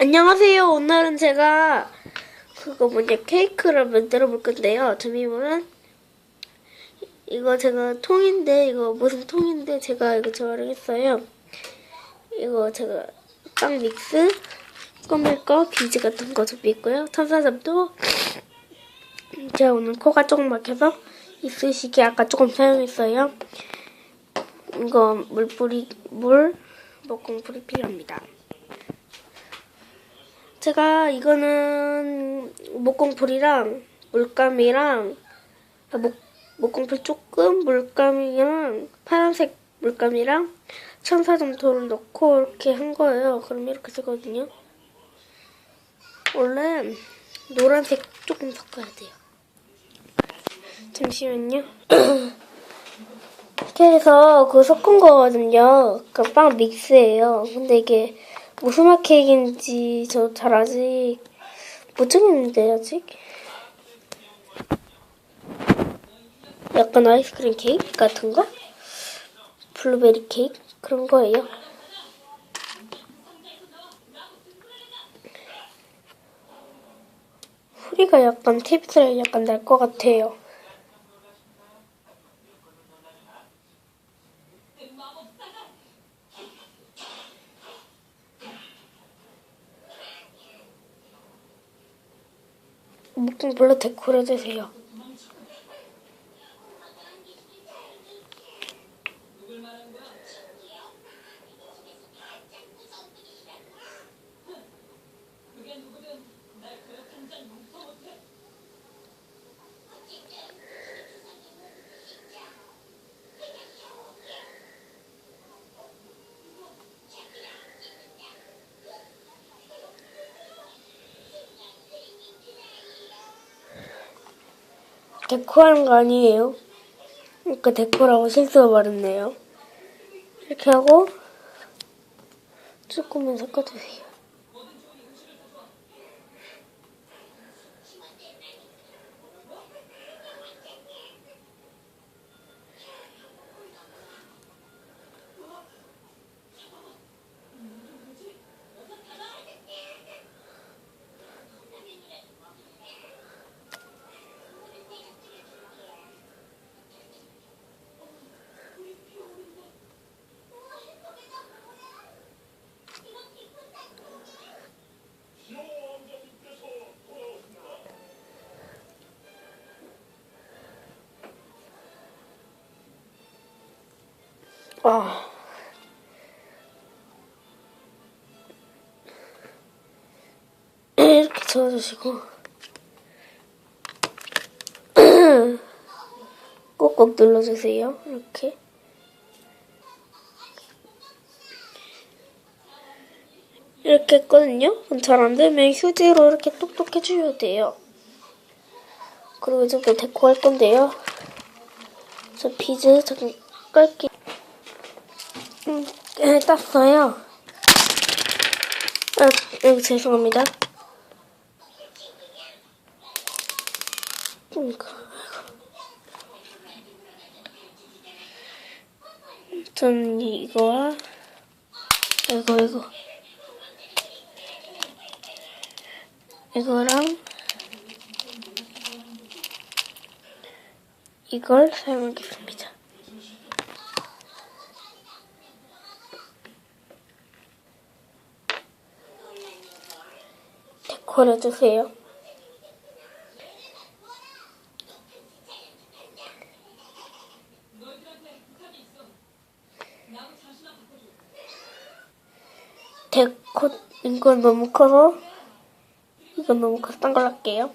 안녕하세요. 오늘은 제가 그거 뭐냐 케이크를 만들어 볼 건데요. 점이모는 이거 제가 통인데 이거 무슨 통인데 제가 이거 재활용했어요. 이거 제가 빵 믹스 꾸밀 거 비즈 같은 거 준비했고요. 천사점도 제가 오늘 코가 조금 막혀서 이쑤시개 아까 조금 사용했어요. 이거 물 뿌리 물 목공풀이 필요합니다. 제가 이거는 목공풀이랑 물감이랑 아, 목, 목공풀 조금 물감이랑 파란색 물감이랑 천사점토를 넣고 이렇게 한 거예요. 그럼 이렇게 쓰거든요. 원래 노란색 조금 섞어야 돼요. 잠시만요. 이렇게 해서 그거 섞은 거거든요. 그빵 믹스예요. 근데 이게 무슨 맛 케이크인지 저잘 아직 못 정했는데 아직. 약간 아이스크림 케이크 같은 거? 블루베리 케이크 그런 거예요. 소리가 약간 탭스를 약간 날 것 같아요. 목좀 별로 데코를 해주세요. 데코하는 거 아니에요. 그러니까 데코라고 실수로 말했네요. 이렇게 하고 조금만 섞어주세요. 아. 이렇게 저어주시고 꼭꼭 눌러주세요. 이렇게. 이렇게 했거든요. 잘 안 되면 휴지로 이렇게 똑똑 해주셔야 돼요. 그리고 이제 또 데코 할 건데요. 저 비즈 잠깐 깔게. 음, 네, 땄어요. 아, 여기 죄송합니다. 음, 저는 이거와 이거 이거 이거랑 이걸 사용하겠습니다. 해주세요. 데코 이건 너무 커서 이건 너무 커서 딴 걸로 할게요.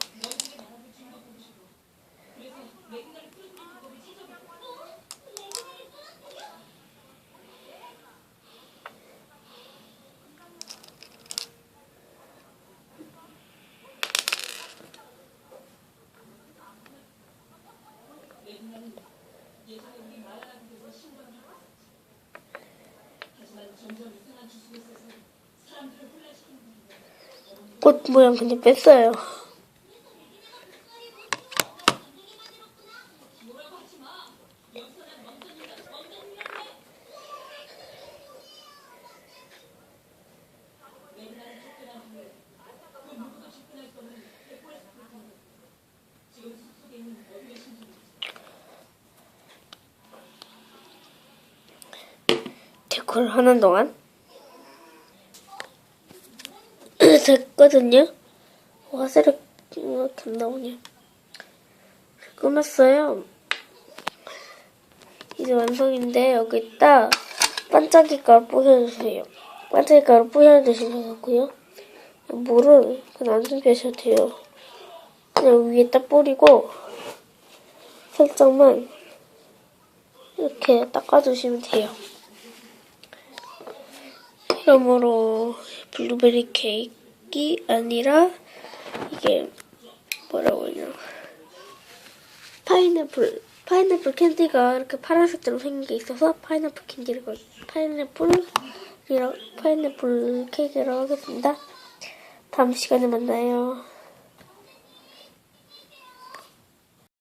꽃 모양 그냥 뺐어요. 그걸 하는 동안 됐거든요. 화살이 이렇게 안 나오냐. 끝났어요. 이제 완성인데 여기다 반짝이 가루 뿌려주세요. 반짝이 가루 뿌려주시면 되고요. 물을 그냥 안 준비하셔도 돼요. 그냥 위에다 뿌리고 살짝만 이렇게 닦아주시면 돼요. 그러므로 블루베리 케이크 아니라 이게 뭐라고 하냐 파인애플 파인애플 캔디가 이렇게 파란색으로 생긴 게 있어서 파인애플 캔디를 파인애플이랑 파인애플 케이크라고 하겠습니다. 다음 시간에 만나요.